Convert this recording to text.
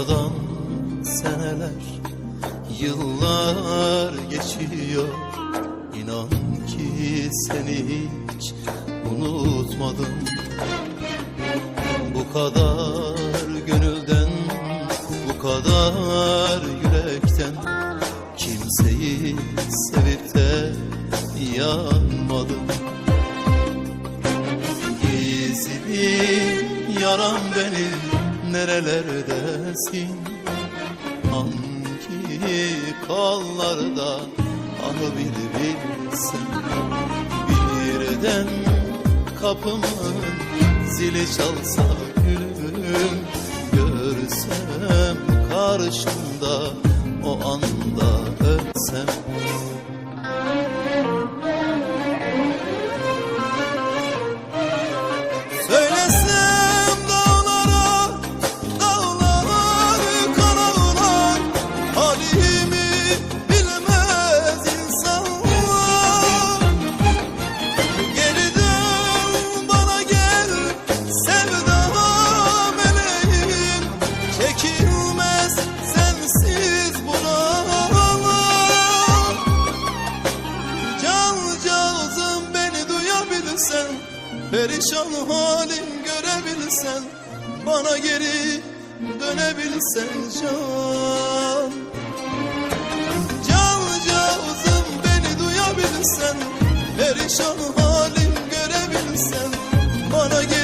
Aradan seneler, yıllar geçiyor. İnan ki seni hiç unutmadım. Bu kadar gönülden, bu kadar yürekten Kimseyi sevip de yanmadım. Gizli yaram benim nerelerdesin? Hangi kollarda? Ah bir bilsen Birden kapımın zili çalsa gülüm. Görsem karşımda o anda ölsem duyabilirsen Perişan halim görebilirsen Bana geri dönebilirsen can. Can cazım beni duyabilirsen Perişan halim görebilirsen Bana geri